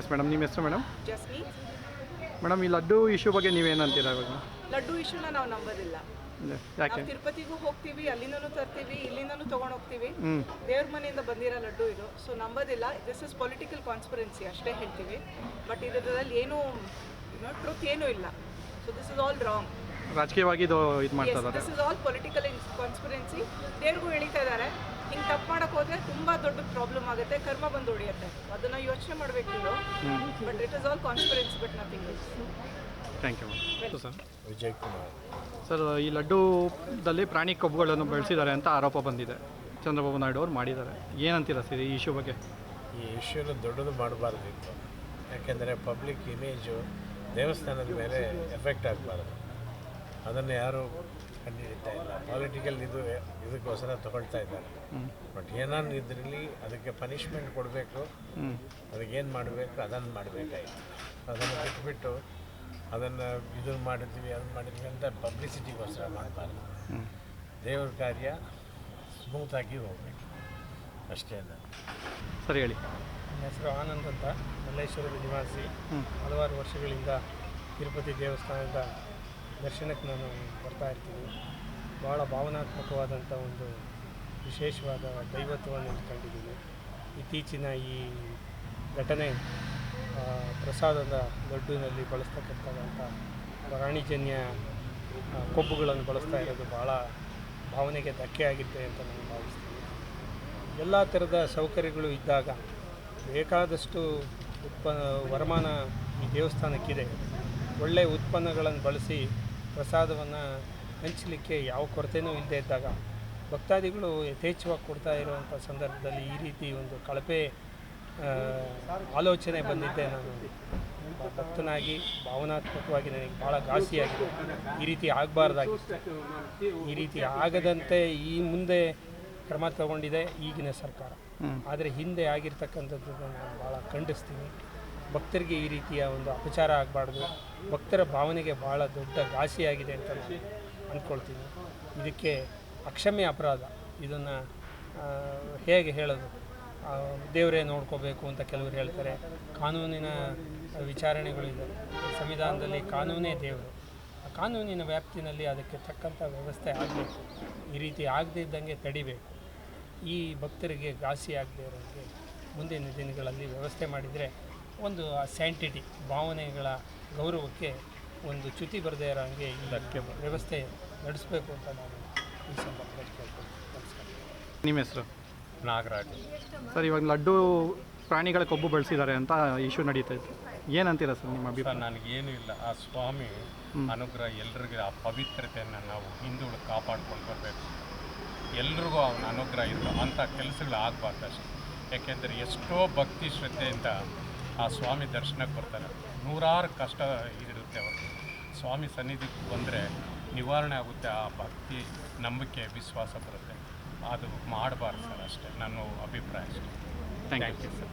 Yes madam ನಿಮ್ಮ ಹೆಸರು madam madam ಈ ಲಡ್ಡು ಇಶ್ಯೂ ಬಗ್ಗೆ ನೀವೇನಂತೀರಾ ಇವಾಗ? ಲಡ್ಡು ಇಶ್ಯೂನ ನಾವು ನಂಬೋದಿಲ್ಲ. ಯಾಕೆ? ನಾವು ತಿರುಪತಿಗೂ ಹೋಗ್ತೀವಿ ಅಲ್ಲಿಂದನೂ ತರ್ತೀವಿ ಇಲ್ಲಿಂದನೂ ತಗೊಂಡು ಹೋಗ್ತೀವಿ. ದೇವ್ರ ಮನೆಯಿಂದ ಬಂದಿರೋ ಲಡ್ಡು ಇದು. ಸೊ ನಂಬೋದಿಲ್ಲ. ದಿಸ್ ಇಸ್ ಪೊಲಿಟಿಕಲ್ ಕಾನ್ಸ್ಪರೆನ್ಸಿ ಅಷ್ಟೇ ಹೇಳ್ತೀವಿ. ಬಟ್ ಇದರಲ್ಲಿ ಏನು ಟ್ರೂತ್ ಏನೂ ಇಲ್ಲ. So this is all wrong ರಾಜಕೀಯವಾಗಿ ಇದು ಇದು ಮಾಡ್ತಾ ಇದ್ದಾರೆ this is all political conspiracy ದೇವ್ರಿಗೂ ಎಳಿತಾ ಇದ್ದಾರೆ ಹಿಂಗೆ ತಪ್ಪು ಮಾಡಕ್ ಹೋದ್ರೆ ತುಂಬಾ ದೊಡ್ಡ ಪ್ರಾಬ್ಲಮ್ ಆಗುತ್ತೆ ಕರ್ಮ ಬಂದು ಹೊಡಿಯುತ್ತೆ ಅದನ್ನ ಯೋಚನೆ ಮಾಡಬೇಕು but it is all conspiracy but nothing is thank you ma'am sir Vijay Kumar. Sir ಈ ಲಡ್ಡೂದಲ್ಲಿ ಪ್ರಾಣಿ ಕೊಬ್ಬುಗಳನ್ನು ಬೆಳೆಸಿದ್ದಾರೆ ಅಂತ ಆರೋಪ ಬಂದಿದೆ. ಚಂದ್ರಬಾಬು ನಾಯ್ಡು ಅವರು ಮಾಡಿದ್ದಾರೆ. ಏನಂತೀರಾ ಸರ್ ಈ ಇಶ್ಯೂ ಬಗ್ಗೆ? ಈ ಇಶ್ಯೂನ ದೊಡ್ಡದು ಮಾಡಬಾರ್ದಿತ್ತು. ಯಾಕೆಂದರೆ ಪಬ್ಲಿಕ್ ಇಮೇಜು ದೇವಸ್ಥಾನದ ಮೇಲೆ ಎಫೆಕ್ಟ್ ಆಗಬಾರ್ದು. ಅದನ್ನು ಯಾರು ಕಂಡುಹಿಡಿತಾ ಇಲ್ಲ. ಪಾಲಿಟಿಕಲ್ ಇದು ಇದಕ್ಕೋಸ್ಕರ ತಗೊಳ್ತಾ ಇದ್ದಾರೆ. ಬಟ್ ಏನಾದ್ರು ಇದರಲ್ಲಿ ಅದಕ್ಕೆ ಪನಿಷ್ಮೆಂಟ್ ಕೊಡಬೇಕು. ಅದಕ್ಕೇನು ಮಾಡಬೇಕು? ಅದನ್ನು ಮಾಡಬೇಕಾಯಿತು. ಅದನ್ನು ಬಿಟ್ಬಿಟ್ಟು ಅದನ್ನು ಇದು ಮಾಡಿದ್ವಿ ಅದನ್ನು ಮಾಡಿದ್ವಿ ಅಂತ ಪಬ್ಲಿಸಿಟಿಗೋಸ್ಕರ ಮಾಡಬಾರ್ದು. ದೇವ್ರ ಕಾರ್ಯ ಸ್ಮೂತಾಗಿ ಹೋಗಬೇಕು. ಅಷ್ಟೇ ಅಲ್ಲ. ಸರಿ ಹೇಳಿ. ನನ್ನ ಹೆಸರು ಆನಂದ್ ಅಂತ. ಮಲ್ಲೇಶ್ವರದ ನಿವಾಸಿ. ಹಲವಾರು ವರ್ಷಗಳಿಂದ ತಿರುಪತಿ ದೇವಸ್ಥಾನದ ದರ್ಶನಕ್ಕೆ ನಾನು ಬರ್ತಾ ಇರ್ತೀನಿ. ಭಾಳ ಭಾವನಾತ್ಮಕವಾದಂಥ ಒಂದು ವಿಶೇಷವಾದ ದೈವತ್ವವನ್ನು ಕಂಡಿದ್ದೀನಿ. ಇತ್ತೀಚಿನ ಈ ಘಟನೆ ಪ್ರಸಾದದ ಲಡ್ಡುನಲ್ಲಿ ಬಳಸ್ತಕ್ಕಂಥ ಪ್ರಾಣಿಜನ್ಯ ಕೊಬ್ಬುಗಳನ್ನು ಬಳಸ್ತಾ ಇರೋದು ಭಾಳ ಭಾವನೆಗೆ ಧಕ್ಕೆ ಆಗಿದೆ ಅಂತ ನಾನು ಭಾವಿಸ್ತೀನಿ. ಎಲ್ಲ ಥರದ ಸೌಕರ್ಯಗಳು ಇದ್ದಾಗ ಬೇಕಾದಷ್ಟು ಉತ್ಪ, ವರಮಾನ ಈ ದೇವಸ್ಥಾನಕ್ಕಿದೆ. ಒಳ್ಳೆಯ ಉತ್ಪನ್ನಗಳನ್ನು ಬಳಸಿ ಪ್ರಸಾದವನ್ನು ಹಂಚಲಿಕ್ಕೆ ಯಾವ ಕೊರತೆಯೂ ಇಲ್ಲದೇ ಇದ್ದಾಗ ಭಕ್ತಾದಿಗಳು ಯಥೇಚ್ಛವಾಗಿ ಕೊಡ್ತಾ ಇರುವಂಥ ಸಂದರ್ಭದಲ್ಲಿ ಈ ರೀತಿ ಒಂದು ಕಳಪೆ ಆಲೋಚನೆ ಬಂದಿದ್ದೆ ನಾನು. ಭಕ್ತನಾಗಿ ಭಾವನಾತ್ಮಕವಾಗಿ ನನಗೆ ಭಾಳ ಘಾಸಿಯಾಗಿದೆ. ಈ ರೀತಿ ಆಗಬಾರ್ದಾಗಿತ್ತು. ಈ ರೀತಿ ಆಗದಂತೆ ಈ ಮುಂದೆ ಕ್ರಮ ತಗೊಂಡಿದೆ ಈಗಿನ ಸರ್ಕಾರ. ಆದರೆ ಹಿಂದೆ ಆಗಿರ್ತಕ್ಕಂಥದ್ದು ನಾನು ಭಾಳ ಖಂಡಿಸ್ತೀನಿ. ಭಕ್ತರಿಗೆ ಈ ರೀತಿಯ ಒಂದು ಅಪಚಾರ ಆಗಬಾರ್ದು. ಭಕ್ತರ ಭಾವನೆಗೆ ಭಾಳ ದೊಡ್ಡ ಘಾಸಿಯಾಗಿದೆ ಅಂತ ನಾನು ಅಂದ್ಕೊಳ್ತೀನಿ ಇದಕ್ಕೆ ಅಕ್ಷಮ್ಯ ಅಪರಾಧ. ಇದನ್ನು ಹೇಗೆ ಹೇಳೋದು? ದೇವರೇ ನೋಡ್ಕೋಬೇಕು ಅಂತ ಕೆಲವರು ಹೇಳ್ತಾರೆ. ಕಾನೂನಿನ ವಿಚಾರಣೆಗಳು ಇದೆ. ಸಂವಿಧಾನದಲ್ಲಿ ಕಾನೂನೇ ದೇವರು. ಆ ಕಾನೂನಿನ ವ್ಯಾಪ್ತಿನಲ್ಲಿ ಅದಕ್ಕೆ ತಕ್ಕಂಥ ವ್ಯವಸ್ಥೆ ಆಗಬೇಕು. ಈ ರೀತಿ ಆಗದಿದ್ದಂಗೆ ತಡಿಬೇಕು. ಈ ಭಕ್ತರಿಗೆ ಘಾಸಿ ಆಗದೆ ಇರೋದಕ್ಕೆ ಮುಂದಿನ ದಿನಗಳಲ್ಲಿ ವ್ಯವಸ್ಥೆ ಮಾಡಿದರೆ ಒಂದು ಆ ಸ್ಯಾಂಟಿಟಿ ಭಾವನೆಗಳ ಗೌರವಕ್ಕೆ ಒಂದು ಚ್ಯುತಿ ಬರದೇ ಇರೋ ಹಾಗೆ ಇದಕ್ಕೆ ವ್ಯವಸ್ಥೆ ನಡೆಸಬೇಕು ಅಂತ ನಾನು ಈ ಸಂದರ್ಭದಲ್ಲಿ ಕೇಳ್ಕೊಂಡು ನಿಮ್ಮ ಹೆಸರು? ನಾಗರಾಜ್. ಸರ್ ಇವಾಗ ಲಡ್ಡು ಪ್ರಾಣಿಗಳ ಕೊಬ್ಬು ಬೆಳೆಸಿದ್ದಾರೆ ಅಂತ ಇಶ್ಯೂ ನಡೀತಾ ಇತ್ತು. ಏನಂತೀರಾ ಸರ್ ನಿಮ್ಮ ಅಭಿಪ್ರಾಯ? ನನಗೇನು ಇಲ್ಲ. ಆ ಸ್ವಾಮಿ ಅನುಗ್ರಹ ಎಲ್ರಿಗೂ ಆ ಪವಿತ್ರತೆಯನ್ನು ನಾವು ಹಿಂದೂಗಳು ಕಾಪಾಡ್ಕೊಂಡು ಬರಬೇಕು. ಎಲ್ರಿಗೂ ಅವನ ಅನುಗ್ರಹ ಇಲ್ಲ ಅಂಥ ಕೆಲಸಗಳು ಆಗಬಾರ್ದು ಅಷ್ಟೇ. ಯಾಕೆಂದರೆ ಎಷ್ಟೋ ಭಕ್ತಿ ಶ್ರದ್ಧೆಯಿಂದ ಆ ಸ್ವಾಮಿ ದರ್ಶನಕ್ಕೆ ಬರ್ತಾರೆ. ನೂರಾರು ಕಷ್ಟ ಇರುತ್ತೆ ಅವ್ರಿಗೆ. ಸ್ವಾಮಿ ಸನ್ನಿಧಿಗೆ ಬಂದರೆ ನಿವಾರಣೆ ಆಗುತ್ತೆ ಆ ಭಕ್ತಿ ನಂಬಿಕೆ ವಿಶ್ವಾಸ ಬರುತ್ತೆ. ಅದು ಮಾಡಬಾರ್ದು ಸರ್ ಅಷ್ಟೇ ನನ್ನ ಅಭಿಪ್ರಾಯ ಅಷ್ಟೇ. Thank you sir